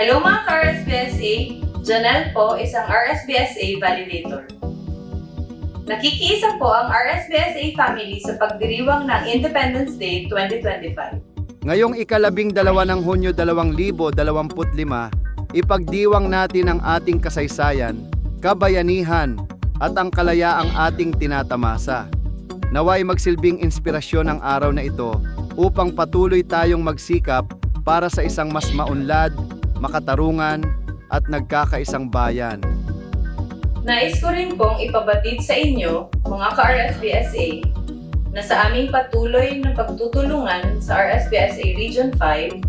Hello mga ka-RSBSA! Janelle po, isang RSBSA validator. Nakikiisa po ang RSBSA family sa pagdiriwang ng Independence Day 2025. Ngayong ikalabing dalawa ng Hunyo 2025, ipagdiwang natin ang ating kasaysayan, kabayanihan, at ang kalayaang ating tinatamasa. Naway magsilbing inspirasyon ang araw na ito upang patuloy tayong magsikap para sa isang mas maunlad, makatarungan, at nagkakaisang bayan. Nais ko rin pong ipabatid sa inyo, mga ka-RSBSA, na sa aming patuloy na pagtutulungan sa RSBSA Region 5,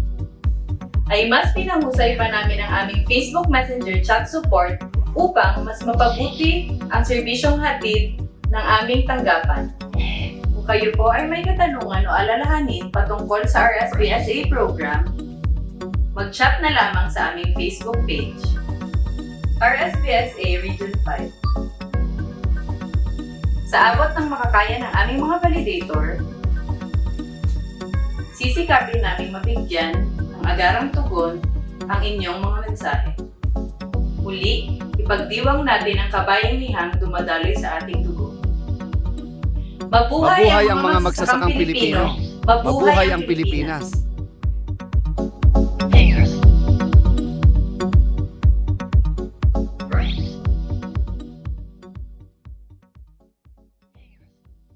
ay mas pinahusay pa namin ang aming Facebook Messenger chat support upang mas mapabuti ang serbisyong hatid ng aming tanggapan. Kung kayo po ay may katanungan o alalahanin patungkol sa RSBSA program, mag-chat na lamang sa aming Facebook page. RSBSA Region 5 Sa abot ng makakaya ng aming mga validator, sisikapin namin mabigyan ng agarang tugon ang inyong mga mensahe. Muli, ipagdiwang natin ang kabayangihang dumadaloy sa ating. Mabuhay, Mabuhay ang mga magsasakang Pilipino. Mabuhay, Mabuhay ang Pilipinas!